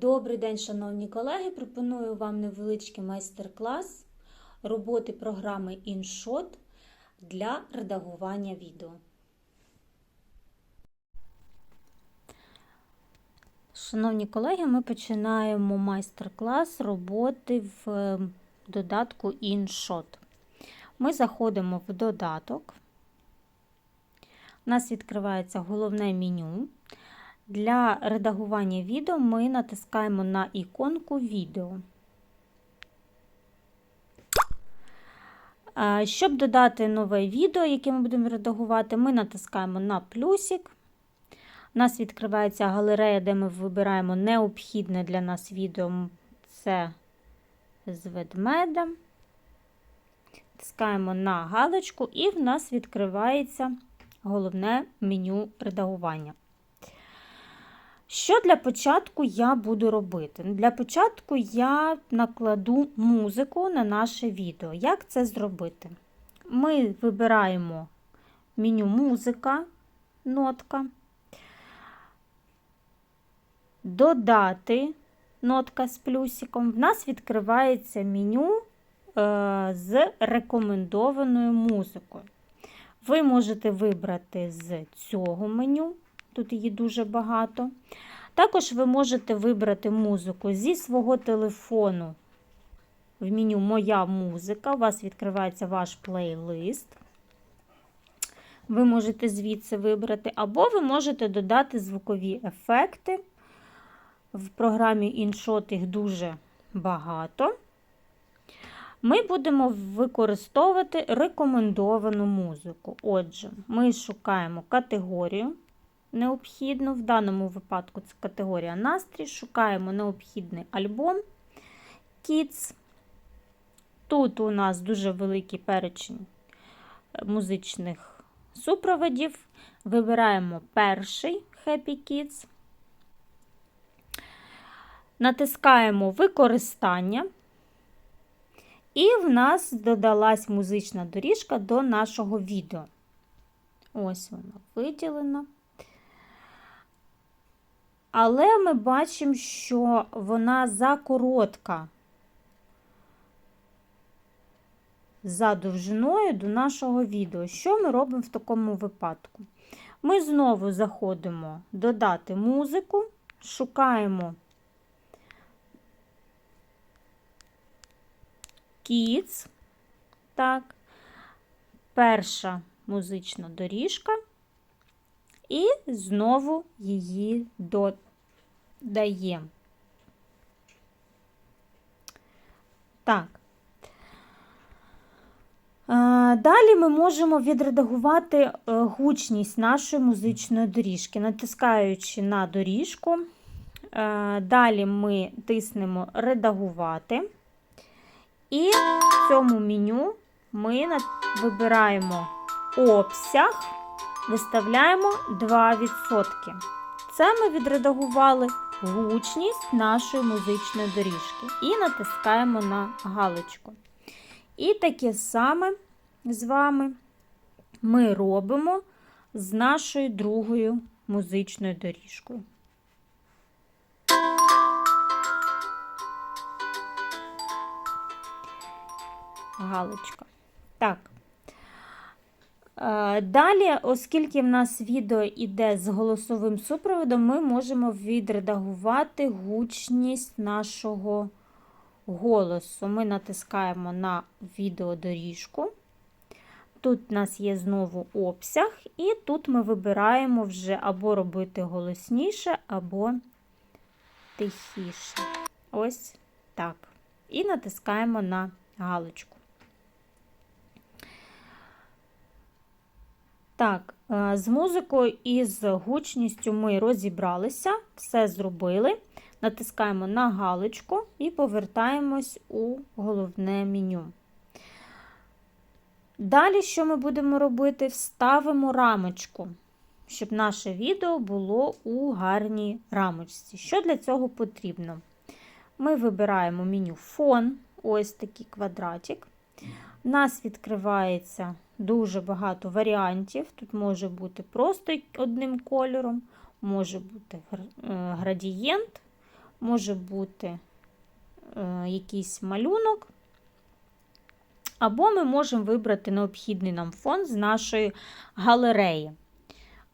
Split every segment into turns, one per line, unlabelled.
Добрий день, шановні колеги! Пропоную вам невеличкий майстер-клас роботи програми InShot для редагування відео. Шановні колеги, ми починаємо майстер-клас роботи в е, додатку InShot. Ми заходимо в додаток. У нас відкривається головне меню. Для редагування відео ми натискаємо на іконку відео. Щоб додати нове відео, яке ми будемо редагувати, ми натискаємо на плюсик. У нас відкривається галерея, де ми вибираємо необхідне для нас відео. Це з ведмедем. Тискаємо на галочку, і в нас відкривається головне меню редагування. Що для початку я буду робити? Для початку я накладу музику на наше відео. Як це зробити? Ми вибираємо меню музика, нотка, додати нотка з плюсиком. В нас відкривається меню е, з рекомендованою музикою. Ви можете вибрати з цього меню. Тут її дуже багато. Також ви можете вибрати музику зі свого телефону в меню Моя музика. У вас відкривається ваш плейлист. Ви можете звідси вибрати, або ви можете додати звукові ефекти. В програмі InShot їх дуже багато. Ми будемо використовувати рекомендовану музику. Отже, ми шукаємо категорію необхідну. В даному випадку це категорія настрій. Шукаємо необхідний альбом Kids. Тут у нас дуже великий перечень музичних супроводів. Вибираємо перший Happy Kids. Натискаємо використання. І в нас додалась музична доріжка до нашого відео. Ось вона виділена. Але ми бачимо, що вона закоротка за довжиною до нашого відео. Що ми робимо в такому випадку? Ми знову заходимо додати музику, шукаємо Kids. Так, перша музична доріжка, і знову її додаємо. Так. Далі ми можемо відредагувати е, гучність нашої музичної доріжки, натискаючи на доріжку. Е, далі ми тиснемо Редагувати. І в цьому меню ми вибираємо обсяг, виставляємо 2%. Це ми відредагували гучність нашої музичної доріжки. І натискаємо на галочку. І таке саме з вами ми робимо з нашою другою музичною доріжкою. галочка. Так. Е, далі, оскільки в нас відео йде з голосовим супроводом, ми можемо відредагувати гучність нашого голосу. Ми натискаємо на відеодоріжку. Тут у нас є знову обсяг, і тут ми вибираємо вже або робити голосніше, або тихіше. Ось так. І натискаємо на галочку. Так, е, з музикою і з гучністю ми розібралися, все зробили. Натискаємо на галочку і повертаємось у головне меню. Далі, що ми будемо робити? Вставимо рамочку, щоб наше відео було у гарній рамочці. Що для цього потрібно? Ми вибираємо меню фон, ось такий квадратик. У нас відкривається дуже багато варіантів. Тут може бути просто одним кольором, може бути е, градієнт, може бути е, якийсь малюнок. Або ми можемо вибрати необхідний нам фон з нашої галереї.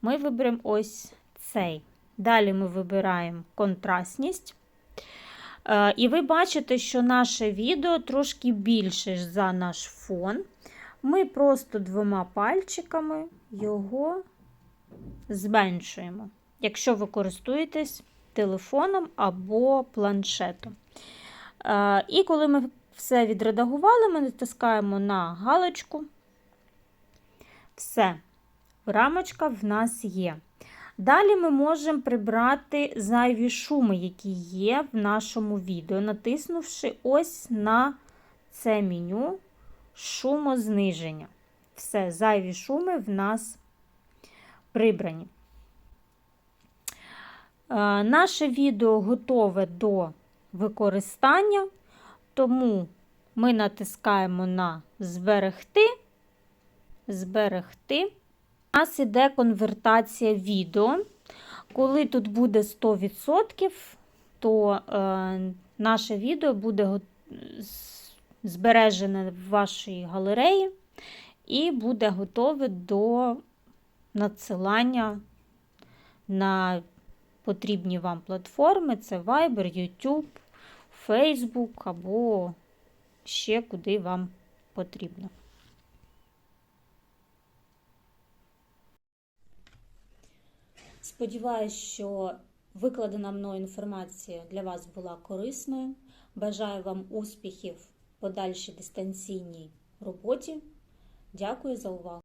Ми виберемо ось цей. Далі ми вибираємо контрастність. Е, І ви бачите, що наше відео трошки більше за наш фон. Ми просто двома пальчиками його зменшуємо, якщо ви користуєтесь телефоном або планшетом. Е, І коли ми все відредагували, ми натискаємо на галочку. Все, рамочка в нас є. Далі ми можемо прибрати зайві шуми, які є в нашому відео, натиснувши ось на це меню шумозниження. Все, зайві шуми в нас прибрані. Е, Наше відео готове до використання, тому ми натискаємо на Зберегти. Зберегти. У нас іде конвертація відео. Коли тут буде 100%, то е, наше відео буде го- збережене в вашій галереї і буде готове до надсилання на потрібні вам платформи: це Viber, YouTube, Facebook або ще куди вам потрібно.
Сподіваюсь, що викладена мною інформація для вас була корисною. Бажаю вам успіхів подальшій дистанційній роботі. Дякую за увагу!